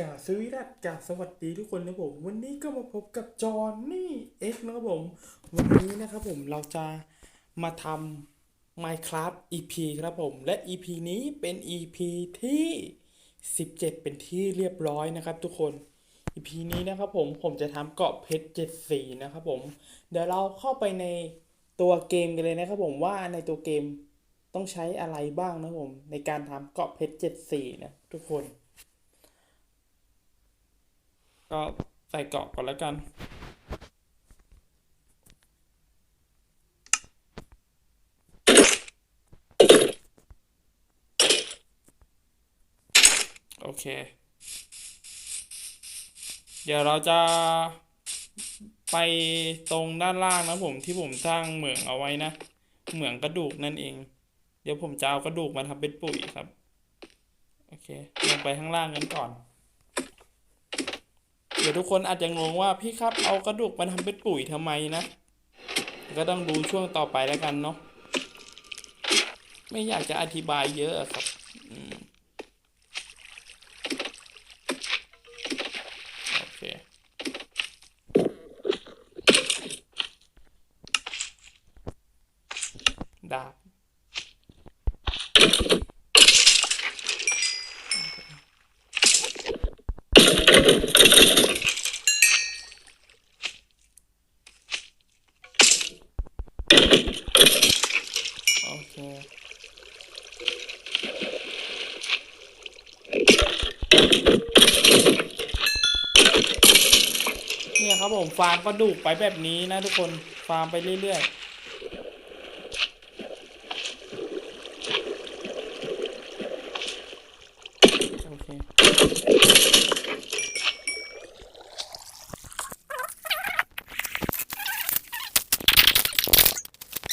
กาสวีดัสกาสวัสดีทุกคนนะผม วันนี้ก็มาพบกับจอห์นนี่เอ็กนะครับผม วันนี้นะครับผมเราจะมาทำ Minecraft EP ครับผม และ EP นี้เป็น EP ที่ 17 เป็นที่เรียบร้อยนะครับทุกคน EP นี้นะครับผมผมจะทำเกาะเพชรเจ็ดสีนะครับผม เดี๋ยวเราเข้าไปในตัวเกมกันเลยนะครับผมว่าในตัวเกมต้องใช้อะไรบ้างนะผม ในการทำเกาะเพชรเจ็ดสีนะทุกคน ก็ใส่เกาะก่อนแล้วกันโอเค เดี๋ยวเราจะไปตรงด้านล่างนะผมที่ผมสร้างเหมืองเอาไว้นะ เหมืองกระดูกนั่นเอง เดี๋ยวผมจะเอากระดูกมาทำเป็นปุ๋ยครับ โอเค ลงไปข้างล่างกันก่อน ดี๋ยวทุกคนอาจจะงงว่าพี่ครับเอากระดูกมาทำเป็นปุ๋ยทำไมนะ ก็ต้องดูช่วงต่อไปแล้วกันเนาะไม่อยากจะอธิบายเยอะครับอืมโอเค ดาบ โอเค เนี่ยครับผม ฟาร์มกระดูกไปแบบนี้นะทุกคนฟาร์มไปเรื่อยๆโอเค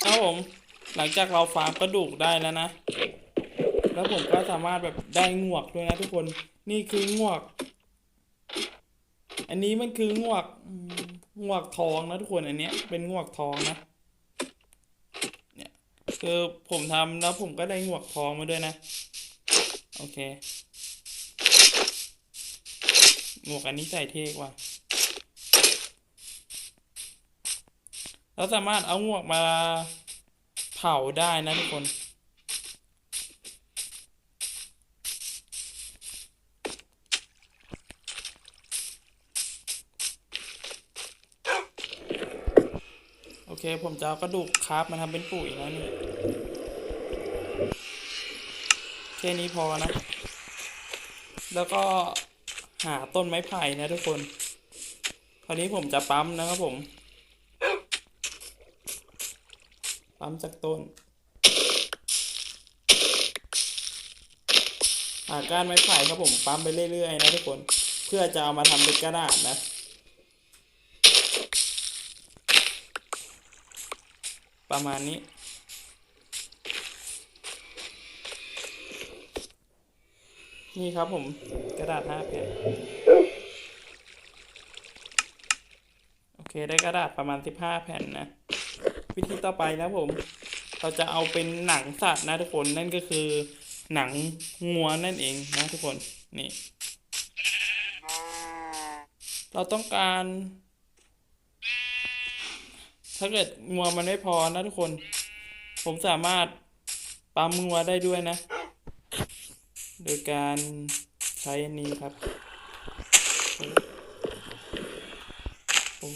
ครับผมหลังจากเราฟาร์มกระดูกได้แล้วนะ แล้วผมก็สามารถแบบได้งวกด้วยนะทุกคน นี่คืองวก อันนี้มันคืองวกอืม งวกทองนะทุกคนอันเนี้ยเป็นงวกทองนะเนี่ยคือผมทำแล้วผมก็ได้งวกทองมาด้วยนะ โอเคงวกอันนี้ใส่เท่กว่า เราสามารถเอางวกมาเผาได้นะทุกคน เค ผมจะเอากระดูกคราฟมาทำเป็นปุ๋ยนะนี่แค่นี้พอนะ แล้วก็หาต้นไม้ไผ่นะทุกคน คราวนี้ผมจะปั๊มนะครับผม ปั๊มจากต้น หาก้านไม้ไผ่ครับผมปั๊มไปเรื่อยๆนะทุกคน เพื่อจะเอามาทำเป็นกระดาษนะ ประมาณนี้ นี่ครับผมกระดาษห้าแผ่นโอเคได้กระดาษประมาณสิบห้าแผ่นนะ วิธีต่อไปนะผม เราจะเอาเป็นหนังสัตว์นะทุกคนนั่นก็คือหนังงัวนั่นเองนะทุกคนนี่ เราต้องการ ถ้าเกิดงัวมันไม่พอนะทุกคน ผมสามารถปั๊มงัวได้ด้วยนะ โดยการใช้อันนี้ครับโอ้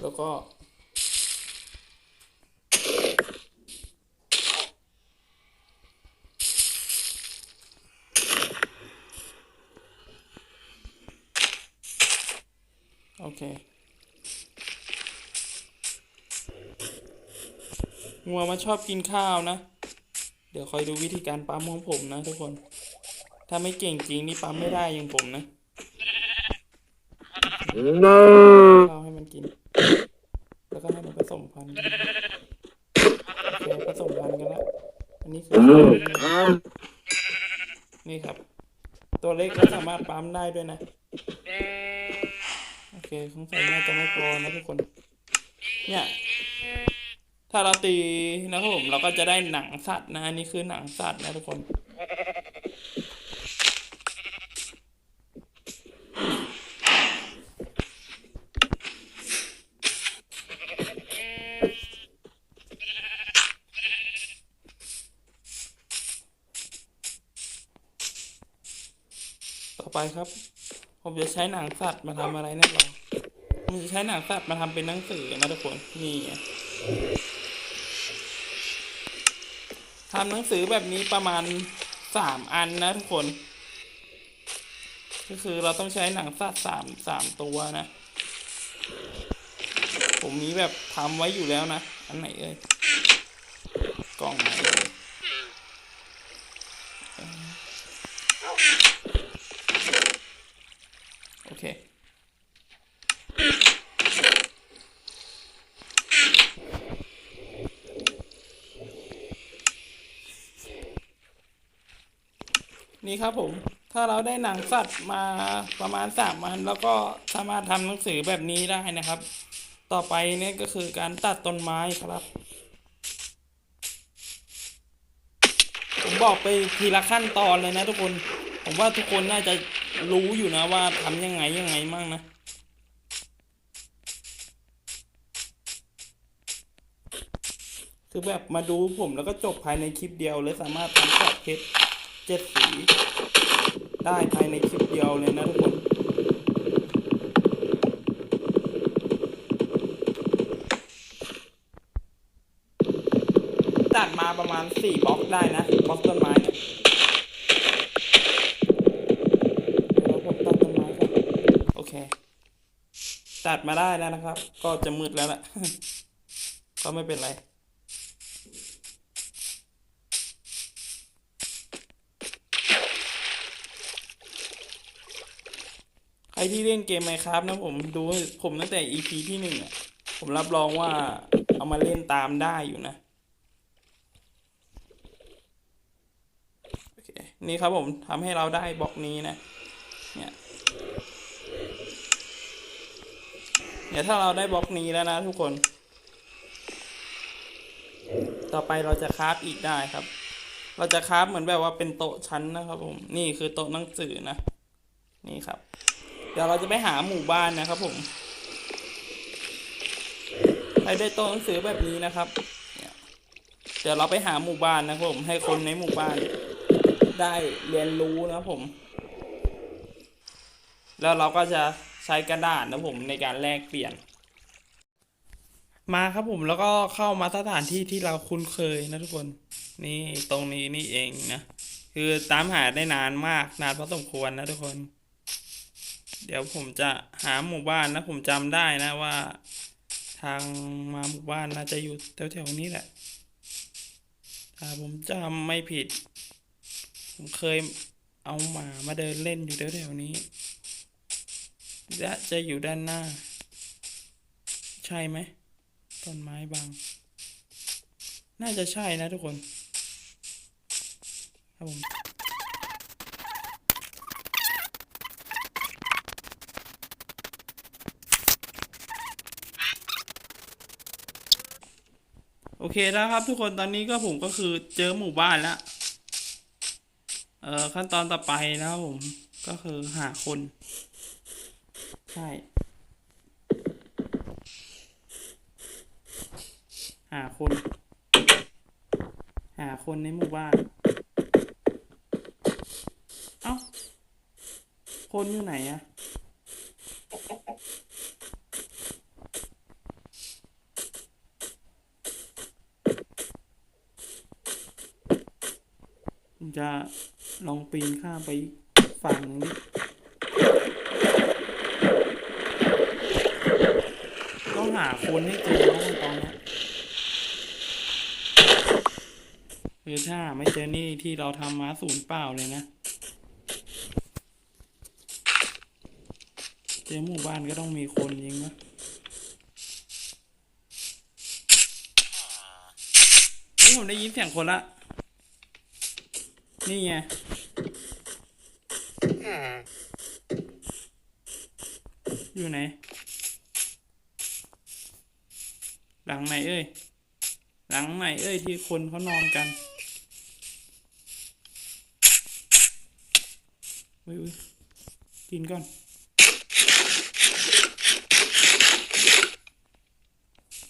แล้วก็ โอเคงัวมันชอบกินข้าวนะ เดี๋ยวคอยดูวิธีการปั๊มของผมนะทุกคน ถ้าไม่เก่งจริงนี่ปั๊มไม่ได้อย่างผมนะข้าวให้มันกิน แล้วก็ให้มันผสมพันธุ์กันโอเคผสมพันธุ์กันแล้วอันนี้คือนี่ครับ ตัวเล็กก็สามารถปั๊มได้ด้วยนะโอเค สงสัยน่าจะไม่พอนะทุกคน เนี่ย ถ้าเราตีนะครับผมเราก็จะได้หนังสัตว์นะอันนี่คือหนังสัตว์นะทุกคนต่อไปครับ ผมจะใช้หนังสัตว์มาทำอะไรเนี่ยหรอ ผมจะใช้หนังสัตว์มาทำเป็นหนังสือนะทุกคนนี่ทำหนังสือแบบนี้ประมาณสามอันนะทุกคน ก็คือเราต้องใช้หนังสัตว์สามสามตัวนะ ผมมีแบบทำไว้อยู่แล้วนะ อันไหนเอ่ยกล่องไหนเอ่ย โอเค นี่ครับผม ถ้าเราได้หนังสัตว์มาประมาณสามวัน แล้วก็สามารถทำหนังสือแบบนี้ได้นะครับ ต่อไปนี่ก็คือการตัดต้นไม้ครับ ผมบอกไปทีละขั้นตอนเลยนะทุกคน ผมว่าทุกคนน่าจะรู้อยู่นะว่าทำยังไงยังไงมั่งนะคือแบบมาดูผมแล้วก็จบภายในคลิปเดียวเลยสามารถทำขอบเพชร เจ็ดสี ได้ภายในคลิปเดียวเลยนะทุกคนตัดมาประมาณสี่บล็อกได้นะบล็อกต้นไม้เนี่ยเดี๋ยวผมตัดต้นไม้ก่อนโอเคตัดมาได้แล้วนะครับ ก็จะมืดแล้วแหละ ก็ไม่เป็นไร ที่เล่นเกมไมครับนะผมดูผมตั้งแต่ EP ที่หนึ่งอะ ผมรับรองว่าเอามาเล่นตามได้อยู่นะ โอเค นี่ครับผมทำให้เราได้บล็อกนี้นะ เนี่ยเดี๋ยวถ้าเราได้บล็อกนี้แล้วนะทุกคน ต่อไปเราจะคราฟอีกได้ครับ เราจะคราฟเหมือนแบบว่าเป็นโต๊ะชั้นนะครับผม นี่คือโต๊ะหนังสือนะ นี่ครับ เดี๋ยวเราจะไปหาหมู่บ้านนะครับผมใครได้ต๊ะหนังสือแบบนี้นะครับเนี่ยเดี๋ยวเราไปหาหมู่บ้านนะครับผม ให้คนในหมู่บ้าน ได้เรียนรู้นะครับผม แล้วเราก็จะใช้กระดาษนะผมในการแลกเปลี่ยน มาครับผมแล้วก็เข้ามาสถานที่ที่เราคุ้นเคยนะทุกคน นี่ตรงนี้นี่เองนะ คือตามหาได้นานมากนานพอสมควรนะทุกคน เดี๋ยวผมจะหาหมู่บ้านนะ ผมจำได้นะว่า ทางมาหมู่บ้านน่าจะอยู่แถวๆนี้แหละ ถ้าผมจำไม่ผิด ผมเคยเอาหมามาเดินเล่นอยู่แถวๆนี้และจะอยู่ด้านหน้า ใช่ไหมต้นไม้บาง น่าจะใช่นะทุกคนครับผม โอเคแล้วครับทุกคนตอนนี้ก็ผมก็คือเจอหมู่บ้านแล้ว เอ่อขั้นตอนต่อไปนะครับผมก็คือหาคน ใช่ หาคน หาคนในหมู่บ้าน เอ้า คนอยู่ไหนอะ ผมจะลองปีนข้ามไปฝั่งนี้ต้องหาคนให้เจอแล้วตอนนี้คือถ้าไม่เจอนี่ที่เราทำมาศูนย์เปล่าเลยนะ เจอหมู่บ้านก็ต้องมีคนยิงนะเฮ้ยผมได้ยินเสียงคนละ นี่ไงอยู่ไหน หลังไหนเอ้ย หลังไหนเอ้ยที่คนเขานอนกันอุ้ยอุ้ยกินก่อน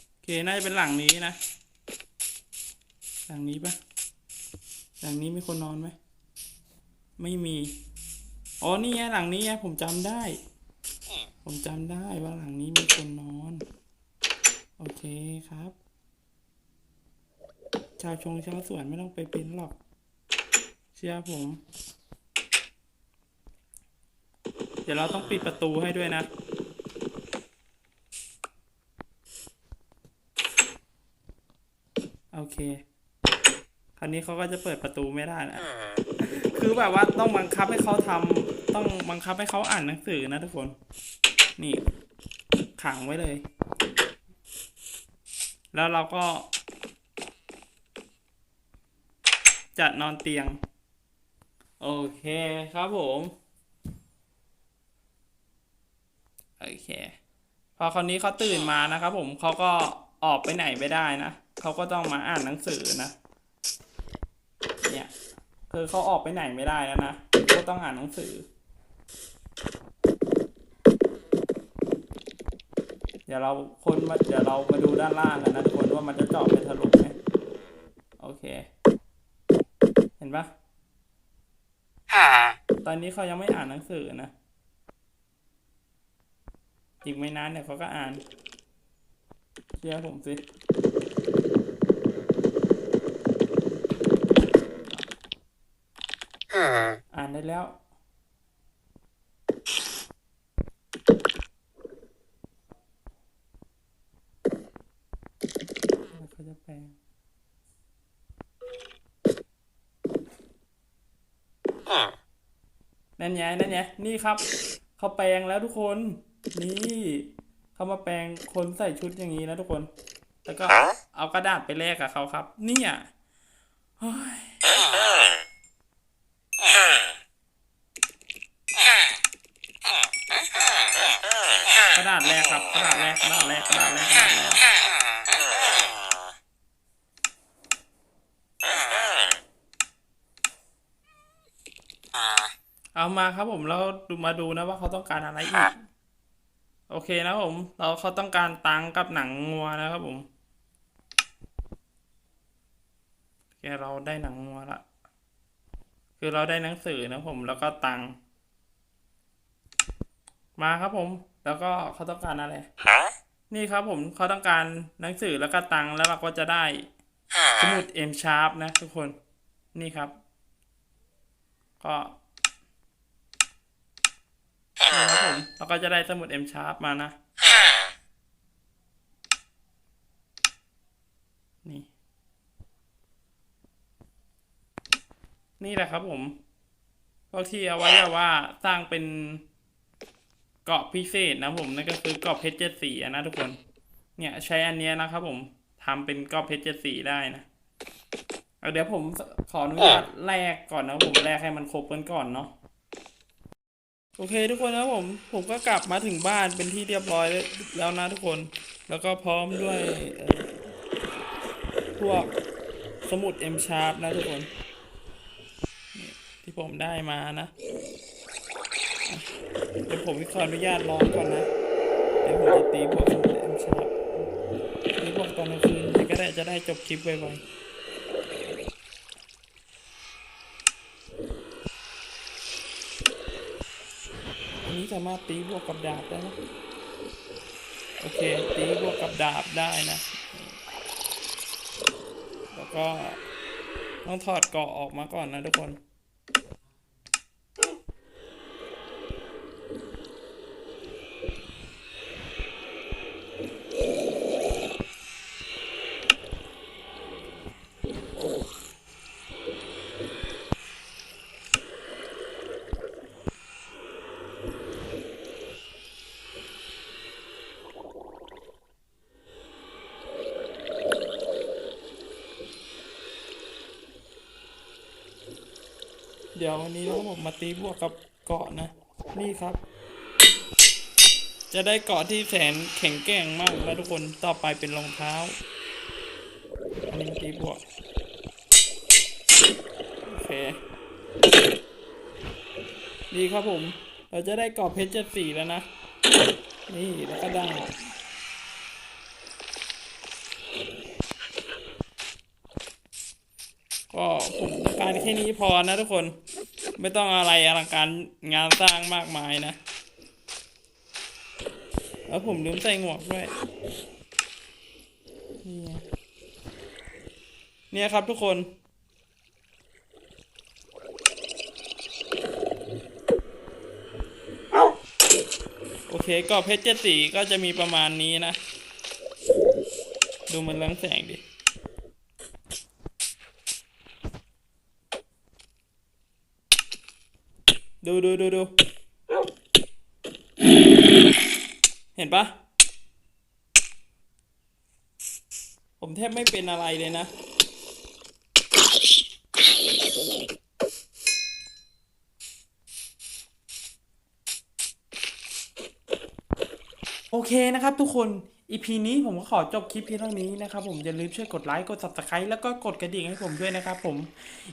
โอเคน่าจะเป็นหลังนี้นะ หลังนี้ปะ หลังนี้มีคนนอนไหม ไม่มี อ๋อ นี่ไงหลังนี้ไงผมจำได้ ผมจำได้ว่าหลังนี้มีคนนอน โอเคครับ ชาวชงชาวสวนไม่ต้องไปเป็นหรอก เชื่อผม เดี๋ยวเราต้องปิดประตูให้ด้วยนะโอเค ราวนี้เขาก็จะเปิดประตูไม่ได้นะ คือแบบว่าต้องบังคับให้เขาทำต้องบังคับให้เขาอ่านหนังสือนะทุกคน นี่ขังไว้เลย แล้วเราก็ จัดนอนเตียง โอเคครับผม โอเค พอคราวนี้เขาตื่นมานะครับผมเขาก็ออกไปไหนไม่ได้นะเขาก็ต้องมาอ่านหนังสือนะเนี่ย คือเขาออกไปไหนไม่ได้แล้วนะก็ต้องอ่านหนังสือ เดี๋ยวเราคนมาเดี๋ยวเรามาดูด้านล่างกันนะทุกคนว่ามันจะเจาะไปทะลุไหมโอเค เห็นปะตอนนี้เขายังไม่อ่านหนังสือนะ อีกไม่นานเดี๋ยเขาก็อ่านเชื่อผมสิ อ่านได้แล้วแล้ว เขาจะแปลงนั่นไงนั่นไงนี่ครับ เขาแปลงแล้วทุกคน นี่เขามาแปลงคนใส่ชุดอย่างนี้แล้วทุกคน แล้วก็เอากระดาษไปแลกกับเขาครับ เนี่ยเฮ้ย กระดาษแรกครับกระดาษแรกกระดาษแรกกระดาษแรกกระดาษแรกเอามาครับผมแล้วดูมาดูนะว่าเขาต้องการอะไรอีก โอเคนะผม เราเขาต้องการตังกับหนังงัวนะครับผมโอเคเราได้หนังงัวละคือเราได้หนังสือนะผมแล้วก็ตังมาครับผม แล้วก็เขาต้องการอะไร นี่ครับผมเขาต้องการหนังสือแล้วก็ตังค์แล้วเราก็จะได้สมุด M Sharp นะทุกคน นี่ครับ ก็นี่ครับผมเราก็จะได้สมุด M Sharp มานะ นี่ นี่แหละครับผมพวกที่เอาไว้แบบว่าสร้างเป็น เกาะพิเศษนะผมนั่นก็คือเกาะเพชรเจ็ดสีนะทุกคน เนี่ยใช้อันเนี้ยนะครับผมทำเป็นเกาะเพชรเจ็ดสีได้นะเเดี๋ยวผมขออนุญาตแลกก่อนนะผมแลกให้มันครบกันก่อนเนาะโอเคทุกคนนะผมผมก็กลับมาถึงบ้านเป็นที่เรียบร้อยแล้วนะทุกคน แล้วก็พร้อมด้วยพวกสมุด M Sharp นะทุกคน ที่ผมได้มานะ เดี๋ยวผมขออนุญาตร้องก่อนนะ เดี๋ยวผมจะตีพวกสมุดเอ็มชาร์ตีพวกตอนกลางคืนเลยก็ได้จะได้จบคลิปไวๆอันนี้สามารถตีบวกกับดาบได้นะโอเค ตีบวกกับดาบได้นะ แล้วก็ต้องถอดเกาะออกมาก่อนนะทุกคน เดี๋ยววันนี้เรงผมมาตีพวกกับเกาะนะ นี่ครับ จะได้เกาะที่แสนแข็งแกร่งมากนะทุกคนต่อไปเป็นรองเท้าอันนี้ตีพวกโอเคดีครับผม เราจะได้เกาะเพชรเจ็ดสี่แล้วนะ นี่แล้วก็ได้ก็การแค่นี้พอนะทุกคน ไม่ต้องอะไรอลังการงานสร้างมากมายนะ แล้วผมลืมใส่หมวกด้วยนี่ไงเนี่ยครับทุกคนโอเคก็เพชรเจ็ดสีก็จะมีประมาณนี้นะ ดูมันเรืองแสงดิ ดูดูดูดูเห็นปะผมแทบไม่เป็นอะไรเลยนะ โอเคนะครับทุกคน EP นี้ผมก็ขอจบคลิปเพียงเท่านี้นะครับผมอย่าลืมช่วยกดไลค์กด subscribe แล้วก็กดกระดิ่งให้ผมด้วยนะครับผม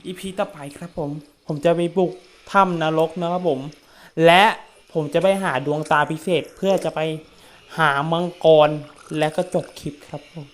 EP ต่อไปครับผม ผมจะไปบุก ถ้ำนรกนะครับผม และผมจะไปหาดวงตาพิเศษเพื่อจะไปหามังกรและก็จบคลิปครับผม